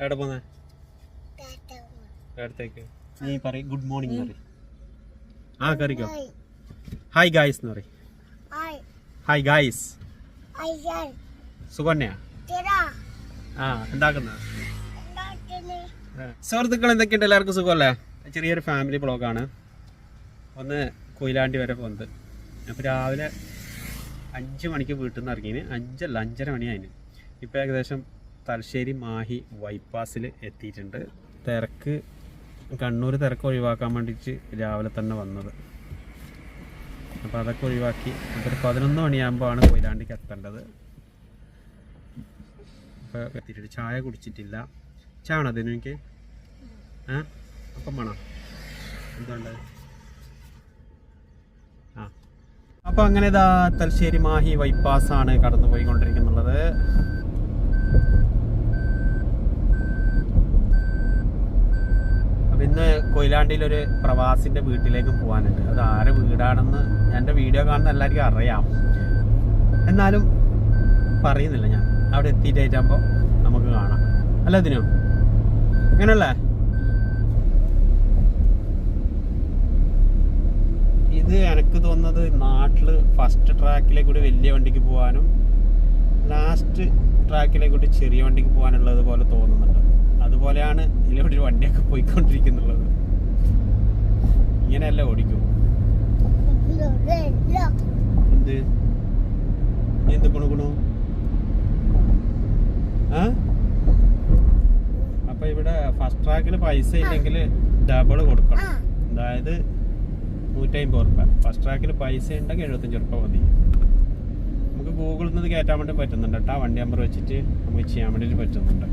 എവിടെ പോന്നെ? അടുത്തേക്ക്. നീ പറയും ഗുഡ് മോർണിംഗ് പറയും. ആ കറിക്കോ. ഹായ്. ഗായ്സ് എന്ന് പറയും. ഹായ്. ഗായ്സ് സുകന്യ ആ എന്താക്കുന്ന? സുഹൃത്തുക്കൾ എന്തൊക്കെയുണ്ട്? എല്ലാവർക്കും സുഖമല്ലേ? ചെറിയൊരു ഫാമിലി ബ്ലോഗാണ് ഒന്ന് കൊയിലാണ്ടി വരെ പോകുന്നത് അപ്പോൾ രാവിലെ അഞ്ച് മണിക്ക് വീട്ടിൽ നിന്ന് ഇറങ്ങിന്. അഞ്ചല്ല അഞ്ചര മണിയായിന്. ഇപ്പോൾ ഏകദേശം തലശ്ശേരി മാഹി ബൈപ്പാസിൽ എത്തിയിട്ടുണ്ട്. തിരക്ക് കണ്ണൂർ തിരക്ക് ഒഴിവാക്കാൻ വേണ്ടിയിട്ട് രാവിലെ തന്നെ വന്നത്. അപ്പോൾ അതൊക്കെ ഒഴിവാക്കി ഇതൊരു പതിനൊന്ന് മണിയാകുമ്പോഴാണ് കൊയിലാണ്ടിക്ക് എത്തേണ്ടത്. അപ്പോൾ എത്തിയിട്ടുണ്ട്. ചായ കുടിച്ചിട്ടില്ല. ചായ വേണോ അതിന് എനിക്ക്? ഏ? അപ്പം വേണോ? എന്തുണ്ട് ആ. അപ്പോൾ അങ്ങനെ ഇതാ തലശ്ശേരി മാഹി ബൈപ്പാസ് ആണ് കടന്നു പോയിക്കൊണ്ടിരിക്കുന്നുള്ളത് അപ്പം പ്രവാസിന്റെ വീട്ടിലേക്ക് പോകാനുണ്ട് അത് ആരെ വീടാണെന്ന് എന്റെ വീഡിയോ കാണുന്ന എല്ലാവർക്കും അറിയാം. എന്നാലും പറയുന്നില്ല ഞാൻ. അവിടെ എത്തിയിട്ടാകുമ്പോൾ നമുക്ക് കാണാം. അല്ല ഇതിനോ അങ്ങനല്ലേ ഇത് എനിക്ക് തോന്നുന്നത് നാട്ടിൽ ഫസ്റ്റ് ട്രാക്കിലേക്ക് കൂടി വലിയ വണ്ടിക്ക് പോകാനും ലാസ്റ്റ് ട്രാക്കിലേക്ക് കൂടി ചെറിയ വണ്ടിക്ക് പോകാനുള്ളത് പോലെ തോന്നുന്നുണ്ട്. അതുപോലെയാണ് ഇതിലൂടെ ഒരു വണ്ടിയൊക്കെ പോയിക്കൊണ്ടിരിക്കുന്നുള്ളത്. ഇങ്ങനെയല്ല ഓടിക്കും. എന്ത്? എന്ത് ആ? അപ്പൊ ഇവിടെ ഫസ്റ്റ് ട്രാക്കിൽ പൈസ ഇല്ലെങ്കിൽ ഡബിൾ കൊടുക്കണം. അതായത് നൂറ്റമ്പത് ഉറുപ്പ. ഫസ്റ്റ് ട്രാക്കിൽ പൈസ ഉണ്ടെങ്കിൽ എഴുപത്തഞ്ച് ഉറുപ്പ മതി. നമുക്ക് ഗൂഗിളിൽ നിന്ന് കയറ്റാൻ വേണ്ടി പറ്റുന്നുണ്ട് കേട്ടോ. വണ്ടി നമ്പർ വെച്ചിട്ട് നമുക്ക് ചെയ്യാൻ വേണ്ടിയിട്ട് പറ്റുന്നുണ്ട്.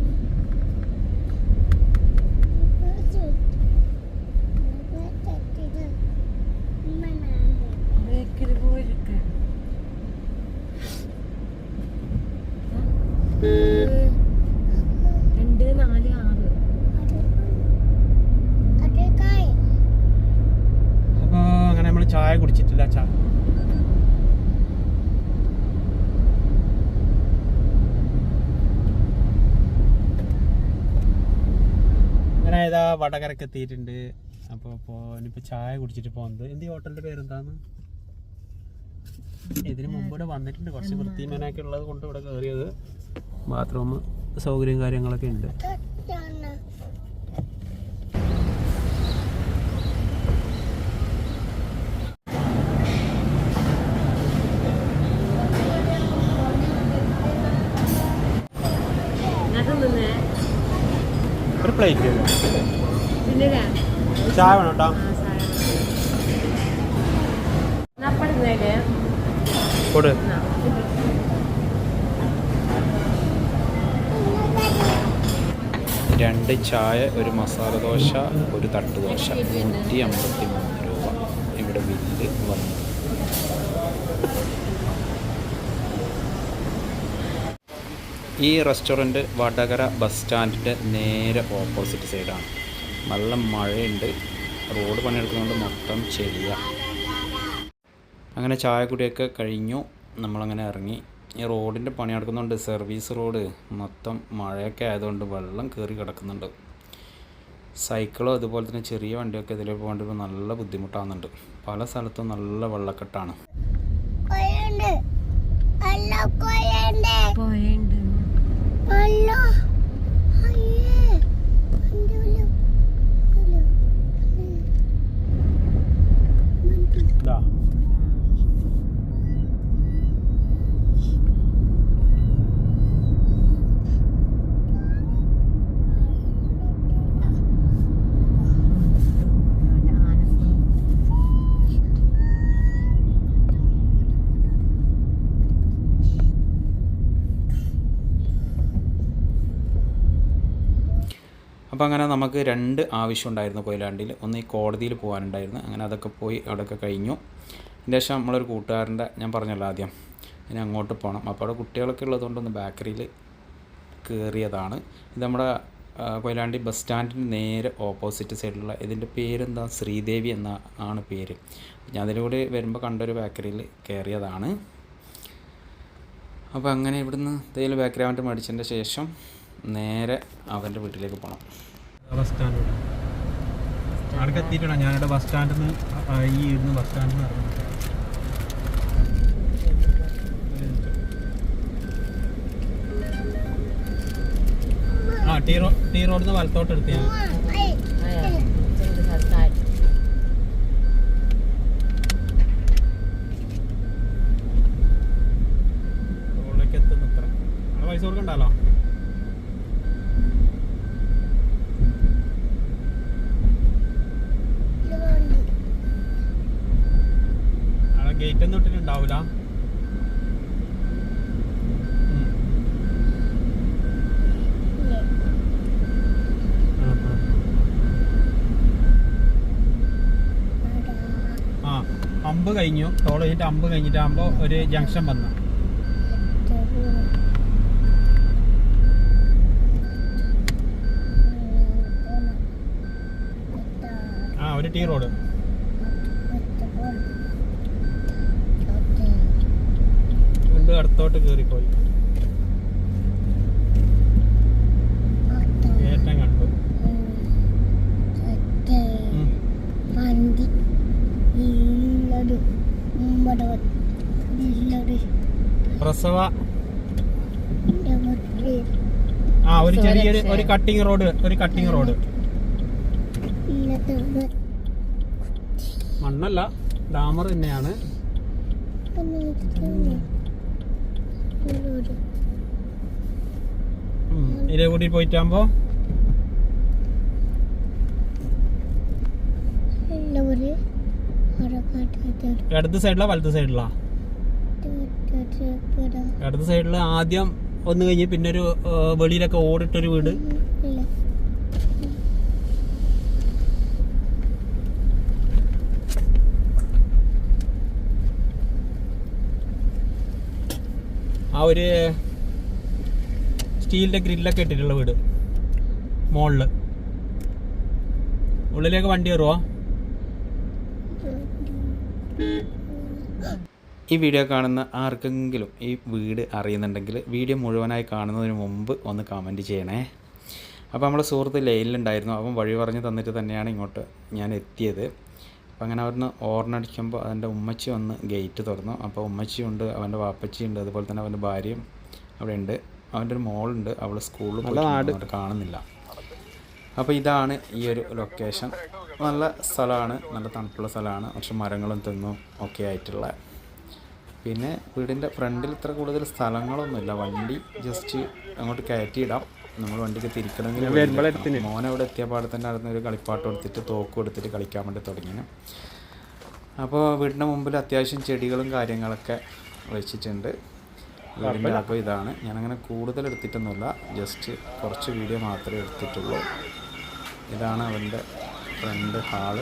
രണ്ട് നാല് ആറ്. അപ്പോൾ അങ്ങനെ നമ്മൾ ചായ കുടിച്ചിട്ടില്ല ചായ അങ്ങനെ ഇതാ വടകരക്ക് എത്തിയിട്ടുണ്ട്. അപ്പോൾ ഇപ്പോൾ ഇനിയിപ്പോൾ ചായ കുടിച്ചിട്ട് പോകുന്നത് എന്ത് ഹോട്ടലിന്റെ ഹോട്ടലിന്റെ പേരെന്താന്ന്? ഇതിന് മുമ്പ് ഇവിടെ വന്നിട്ടുണ്ട്. കുറച്ച് വൃത്തിമേനൊക്കെ ഉള്ളത് കൊണ്ട് ഇവിടെ കയറിയത് ബാത്റൂം സൗകര്യം കാര്യങ്ങളൊക്കെ ഉണ്ട്. ഒരു പ്ലേറ്റ്. പിന്നെ ചായ വേണം കേട്ടോ കൊടു. രണ്ട് ചായ ഒരു മസാല ദോശ ഒരു തട്ട് ദോശ. നൂറ്റി അമ്പത്തി മൂന്ന് രൂപ. ഇവിടെ ബില്ല് വന്നു. ഈ റെസ്റ്റോറന്റ് വടകര ബസ് സ്റ്റാൻഡിന്റെ നേരെ ഓപ്പോസിറ്റ് സൈഡാണ്. നല്ല മഴയുണ്ട്. റോഡ് പണിയെടുക്കുന്നതുകൊണ്ട് മൊത്തം ചെളിയ. അങ്ങനെ ചായ കുടിയൊക്കെ കഴിഞ്ഞു. നമ്മളങ്ങനെ ഇറങ്ങി. ഈ റോഡിന്റെ പണി നടക്കുന്നുണ്ട് സർവീസ് റോഡ് മൊത്തം മഴയൊക്കെ ആയതുകൊണ്ട് വെള്ളം കയറി കിടക്കുന്നുണ്ട്. സൈക്കിളോ അതുപോലെ തന്നെ ചെറിയ വണ്ടിയൊക്കെ ഇതിൽ പോകേണ്ടപ്പോൾ നല്ല ബുദ്ധിമുട്ടാകുന്നുണ്ട് പല സ്ഥലത്തും നല്ല വെള്ളക്കെട്ടാണ്. പോയണ്ട്. അപ്പോൾ അങ്ങനെ നമുക്ക് രണ്ട് ആവശ്യം ഉണ്ടായിരുന്നു കൊയിലാണ്ടിയിൽ ഒന്ന് ഈ കോടതിയിൽ പോകാനുണ്ടായിരുന്നു. അങ്ങനെ അതൊക്കെ പോയി അവിടെയൊക്കെ കഴിഞ്ഞു. അതിന്റെ ശേഷം നമ്മളൊരു കൂട്ടുകാരന്റെ ഞാൻ പറഞ്ഞല്ലോ ആദ്യം ഇനി അങ്ങോട്ട് പോകണം. അപ്പോൾ അവിടെ കുട്ടികളൊക്കെ ഉള്ളതുകൊണ്ടൊന്ന് ബേക്കറിയിൽ കയറിയതാണ്. ഇത് നമ്മുടെ കൊയിലാണ്ടി ബസ് സ്റ്റാൻഡിന് നേരെ ഓപ്പോസിറ്റ് സൈഡിലുള്ള ഇതിന്റെ പേരെന്താ? ശ്രീദേവി എന്ന ആണ് പേര്. ഞാൻ അതിലൂടെ വരുമ്പോൾ കണ്ടൊരു ബേക്കറിയിൽ കയറിയതാണ്. അപ്പോൾ അങ്ങനെ ഇവിടുന്ന് തേയില ബേക്കറി ആവാൻ മേടിച്ചതിന്റെ ശേഷം നേരെ അവന്റെ വീട്ടിലേക്ക് പോകണം ബസ് സ്റ്റാൻഡ് അവിടെ എത്തിയിട്ടാണ് ഞാനിവിടെ ബസ് സ്റ്റാൻഡിൽ നിന്ന് ഈ ഇരുന്ന് ബസ് സ്റ്റാൻഡിൽ നിന്ന് ഇറങ്ങുന്നത് ആ ടീ റോ ടീ റോഡിൽ നിന്ന് വലത്തോട്ട് എടുത്ത് ഞാൻ. റോഡിലേക്ക് എത്തുന്നു ഇത്ര അവിടെ പൈസ കൊടുക്കണ്ടല്ലോ ഗേറ്റ് ഒന്നും ഇട്ടിട്ടുണ്ടാവൂല ഉം. ആ, ആ. ആ അമ്പ് കഴിഞ്ഞു ടോൾ കഴിഞ്ഞിട്ട് അമ്പ് കഴിഞ്ഞിട്ടാകുമ്പോ ഒരു ജംഗ്ഷൻ വന്നു ആ ഒരു ടീ റോഡ് വീണ്ടും അടുത്തോട്ട് കയറിപ്പോയി ഏറ്റം കണ്ടു. പ്രസവ. ആ ഒരു ചെറിയൊരു ഒരു കട്ടിങ് റോഡ് ഒരു കട്ടിങ് റോഡ് മണ്ണല്ല ഡാമർ തന്നെയാണ്. ഉം. ഇതിലെ കൂടി പോയിട്ടാകുമ്പോ? ഇടത് സൈഡിലാ വലത് സൈഡിലാ? ഇടത് സൈഡിൽ ആദ്യം ഒന്ന് കഴിഞ്ഞ് പിന്നെ ഒരു വെളിയിലൊക്കെ ഓടിട്ടൊരു വീട്. ആ ഒരു സ്റ്റീലിന്റെ ഗ്രില്ലൊക്കെ ഇട്ടിട്ടുള്ള വീട്. മോളിൽ. ഉള്ളിലേക്ക് വണ്ടി കയറുവാ ഈ വീഡിയോ കാണുന്ന ആർക്കെങ്കിലും ഈ വീട് അറിയുന്നുണ്ടെങ്കിൽ വീഡിയോ മുഴുവനായി കാണുന്നതിന് മുമ്പ് ഒന്ന് കമന്റ് ചെയ്യണേ. അപ്പോൾ നമ്മുടെ സുഹൃത്ത് ലൈനിലുണ്ടായിരുന്നു. അവൻ വഴി പറഞ്ഞ് തന്നിട്ട് തന്നെയാണ് ഇങ്ങോട്ട് ഞാൻ എത്തിയത്. അപ്പോൾ അങ്ങനെ അവിടുന്ന് ഓർണടിക്കുമ്പോൾ അവന്റെ ഉമ്മച്ചി വന്ന് ഗേറ്റ് തുറന്നു. അപ്പോൾ ഉമ്മച്ചിയുണ്ട് അവന്റെ വാപ്പച്ചിയുണ്ട് അതുപോലെ തന്നെ അവന്റെ ഭാര്യയും അവിടെ ഉണ്ട് അവന്റെ ഒരു മോളുണ്ട് അവൾ സ്കൂളിൽ പോയിട്ട് കാണുന്നില്ല. അപ്പോൾ ഇതാണ് ഈ ഒരു ലൊക്കേഷൻ നല്ല സ്ഥലമാണ് നല്ല തണുപ്പുള്ള സ്ഥലമാണ്. പക്ഷെ മരങ്ങളും തെങ്ങും ഒക്കെ ആയിട്ടുള്ള. പിന്നെ വീടിന്റെ ഫ്രണ്ടിൽ ഇത്ര കൂടുതൽ സ്ഥലങ്ങളൊന്നുമില്ല. വണ്ടി ജസ്റ്റ് അങ്ങോട്ട് കയറ്റിയിടാം. നമ്മൾ വണ്ടിക്ക് തിരിക്കണമെങ്കിൽ മോൻ അവിടെ എത്തിയ പാടെ തന്നെ അടുത്ത് ഒരു കളിപ്പാട്ടം എടുത്തിട്ട് തോക്കും എടുത്തിട്ട് കളിക്കാൻ വേണ്ടി തുടങ്ങിന്. അപ്പോൾ വീടിന്റെ മുമ്പിൽ അത്യാവശ്യം ചെടികളും കാര്യങ്ങളൊക്കെ വെച്ചിട്ടുണ്ട്. വീടിന്റെ അപ്പോൾ ഇതാണ്. ഞാനങ്ങനെ കൂടുതൽ എടുത്തിട്ടൊന്നുമില്ല. ജസ്റ്റ് കുറച്ച് വീഡിയോ മാത്രമേ എടുത്തിട്ടുള്ളൂ. ഇതാണ് അവന്റെ ഫ്രണ്ട് ഹാൾ.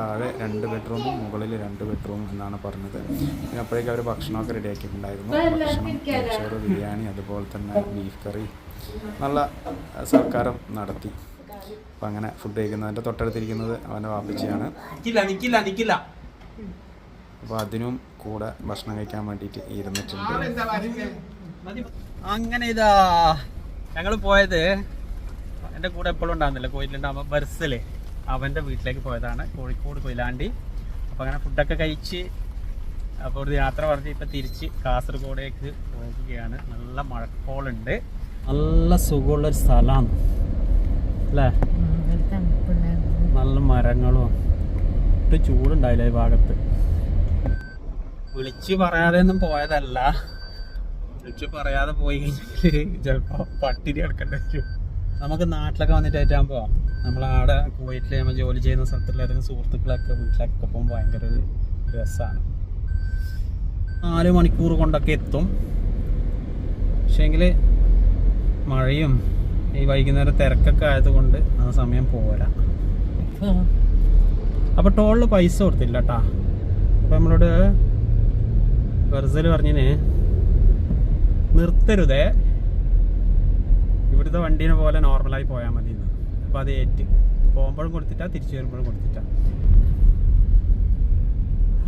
താഴെ രണ്ട് ബെഡ്റൂമും മുകളിൽ രണ്ട് ബെഡ്റൂം എന്നാണ് പറഞ്ഞത്. പിന്നെ അപ്പോഴേക്കും അവർ ഭക്ഷണമൊക്കെ റെഡിയാക്കിയിട്ടുണ്ടായിരുന്നു. ഭക്ഷണം ചോറ് ബിരിയാണി അതുപോലെ തന്നെ ബീഫ് കറി. നല്ല സൽക്കാരം നടത്തി. അപ്പം അങ്ങനെ ഫുഡ് കഴിക്കുന്നതിന്റെ തൊട്ടടുത്തിരിക്കുന്നത് അവന്റെ വാപ്പച്ചിയാണ്. അപ്പോൾ അതിനും കൂടെ ഭക്ഷണം കഴിക്കാൻ വേണ്ടിയിട്ട് ഇരുന്നിട്ടുണ്ട്. അങ്ങനെ ഇതാ ഞങ്ങൾ പോയത്. എന്റെ കൂടെ എപ്പോഴും ഉണ്ടാകുന്നില്ല കോയിലുണ്ടാകുമ്പോൾ ബർസിൽ. അവന്റെ വീട്ടിലേക്ക് പോയതാണ്. കോഴിക്കോട് കൊയിലാണ്ടി. അപ്പോൾ അങ്ങനെ ഫുഡൊക്കെ കഴിച്ച് അപ്പോൾ ഒരു യാത്ര പറഞ്ഞ് ഇപ്പം തിരിച്ച് കാസർഗോഡേക്ക് പോകുകയാണ് നല്ല മഴക്കോളുണ്ട്. നല്ല സുഖമുള്ളൊരു സ്ഥലമാണ്. അല്ലേ? നല്ല മരങ്ങളും. ഒട്ട് ചൂടുണ്ടായില്ല ഈ ഭാഗത്ത്. വിളിച്ച് പറയാതെ ഒന്നും പോയതല്ല. വിളിച്ച് പറയാതെ പോയി കഴിഞ്ഞാൽ ചിലപ്പോൾ പട്ടിരി കിടക്കേണ്ടി വരും. നമുക്ക് നാട്ടിലൊക്കെ വന്നിട്ട് ആയിട്ടാകുമ്പോൾ നമ്മളവിടെ കുവൈറ്റിൽ നമ്മൾ ജോലി ചെയ്യുന്ന ഏതെങ്കിലും സുഹൃത്തുക്കളൊക്കെ വീട്ടിലൊക്കെ പോകുമ്പോൾ ഭയങ്കര രസമാണ് നാല് മണിക്കൂർ കൊണ്ടൊക്കെ എത്തും. പക്ഷേങ്കിൽ മഴയും ഈ വൈകുന്നേരം തിരക്കൊക്കെ ആയതുകൊണ്ട് ആ സമയം പോരാ. അപ്പോൾ ടോളിൽ പൈസ കൊടുത്തില്ല കേട്ടാ അപ്പോൾ നമ്മളോട് വെർസൽ പറഞ്ഞിന് നിർത്തരുതേ. ഇവിടുത്തെ വണ്ടീനെ പോലെ നോർമലായി പോയാൽ മതി എന്ന് അപ്പോൾ അത് ഏറ്റ്. പോകുമ്പോഴും കൊടുത്തിട്ടാ തിരിച്ചു വരുമ്പോഴും കൊടുത്തിട്ടാ.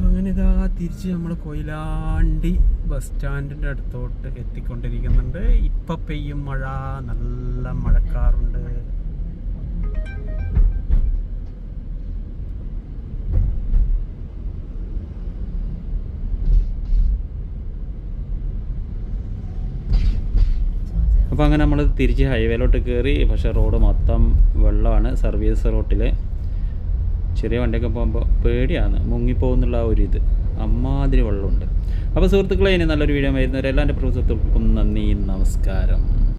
അങ്ങനെ ഇതാ തിരിച്ച് നമ്മൾ കൊയിലാണ്ടി ബസ് സ്റ്റാൻഡിന്റെ അടുത്തോട്ട് എത്തിക്കൊണ്ടിരിക്കുന്നുണ്ട്. ഇപ്പം പെയ്യും മഴ നല്ല മഴക്കാറുണ്ട്. അപ്പോൾ അങ്ങനെ നമ്മൾ തിരിച്ച് ഹൈവേയിലോട്ട് കയറി പക്ഷേ റോഡ് മൊത്തം വെള്ളമാണ് സർവീസ് റോട്ടിൽ ചെറിയ വണ്ടിയൊക്കെ പോകുമ്പോൾ പേടിയാണ് മുങ്ങിപ്പോകുന്നുള്ള ആ ഒരു ഇത് അമ്മാതിരി വെള്ളമുണ്ട്. അപ്പോൾ സുഹൃത്തുക്കളെ ഇനി നല്ലൊരു വീഡിയോ വരുന്നവരെല്ലാം എന്റെ സുഹൃത്തുക്കൾക്കും നന്ദി നമസ്കാരം.